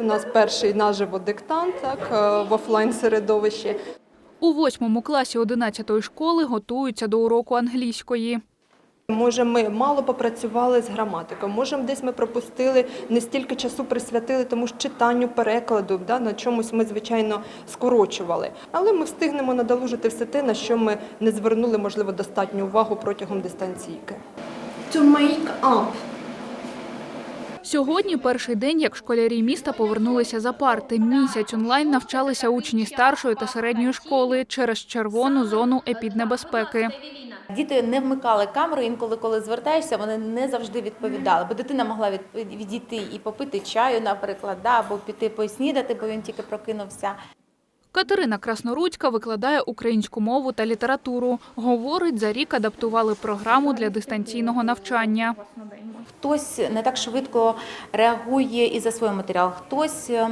У нас перший наживо диктант так, е, в офлайн середовищі. У восьмому класі 11-ї школи готуються до уроку англійської. Може, ми мало попрацювали з граматикою, може, десь ми пропустили, не стільки часу присвятили тому ж читанню, перекладу, да, на чомусь ми, звичайно, скорочували. Але ми встигнемо надолужити все те, на що ми не звернули, можливо, достатню увагу протягом дистанційки. To make up. Сьогодні перший день, як школярі міста повернулися за парти. Місяць онлайн навчалися учні старшої та середньої школи через червону зону епіднебезпеки. Діти не вмикали камеру. Інколи, коли звертаєшся, вони не завжди відповідали. Бо дитина могла відійти і попити чаю, наприклад, да, або піти поснідати, бо він тільки прокинувся. Катерина Краснорудька викладає українську мову та літературу. Говорить, за рік адаптували програму для дистанційного навчання. Хтось не так швидко реагує і за свій матеріал, хтось е,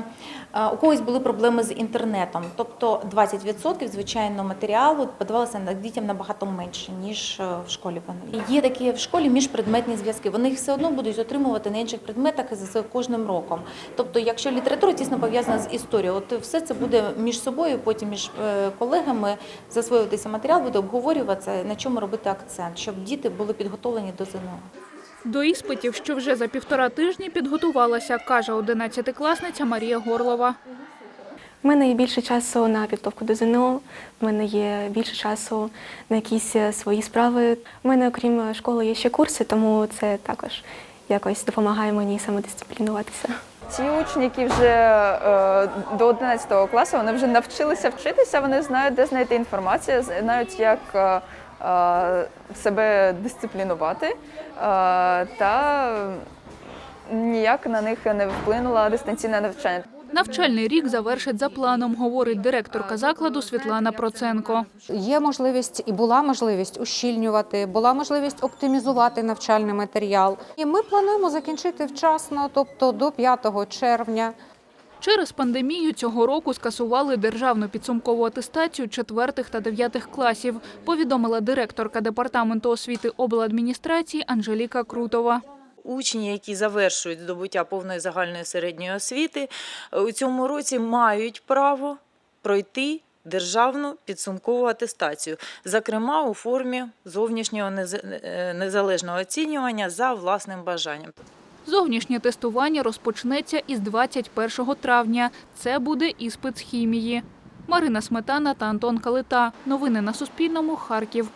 е, у когось були проблеми з інтернетом. Тобто 20% звичайно матеріалу подавалося дітям набагато менше ніж е, в школі. Вони є такі в школі міжпредметні зв'язки. Вони їх все одно будуть отримувати на інших предметах з кожним роком. Тобто, якщо література тісно пов'язана з історією, от все це буде між собою, потім між колегами засвоюватися матеріал, буде обговорюватися, на чому робити акцент, щоб діти були підготовлені до ЗНО. До іспитів, що вже за півтора тижні підготувалася, каже 11-класниця Марія Горлова. У мене є більше часу на підготовку до ЗНО, в мене є більше часу на якісь е, свої справи. У мене, окрім школи, є ще курси, тому це також якось допомагає мені самодисциплінуватися. Ті учні, які вже е, до 11 класу, вони вже навчилися вчитися, вони знають, де знайти інформацію, знають, як е, е, себе дисциплінувати, е, та ніяк на них не вплинуло дистанційне навчання. Навчальний рік завершить за планом, говорить директорка закладу Світлана Проценко. Є можливість і була можливість ущільнювати, була можливість оптимізувати навчальний матеріал. І ми плануємо закінчити вчасно, тобто до 5 червня. Через пандемію цього року скасували державну підсумкову атестацію четвертих та дев'ятих класів, повідомила директорка департаменту освіти обладміністрації Анжеліка Крутова. Учні, які завершують здобуття повної загальної середньої освіти, у цьому році мають право пройти державну підсумкову атестацію, зокрема у формі зовнішнього незалежного оцінювання за власним бажанням. Зовнішнє тестування розпочнеться із 21 травня. Це буде іспит з хімії. Марина Сметана та Антон Калита. Новини на Суспільному. Харків.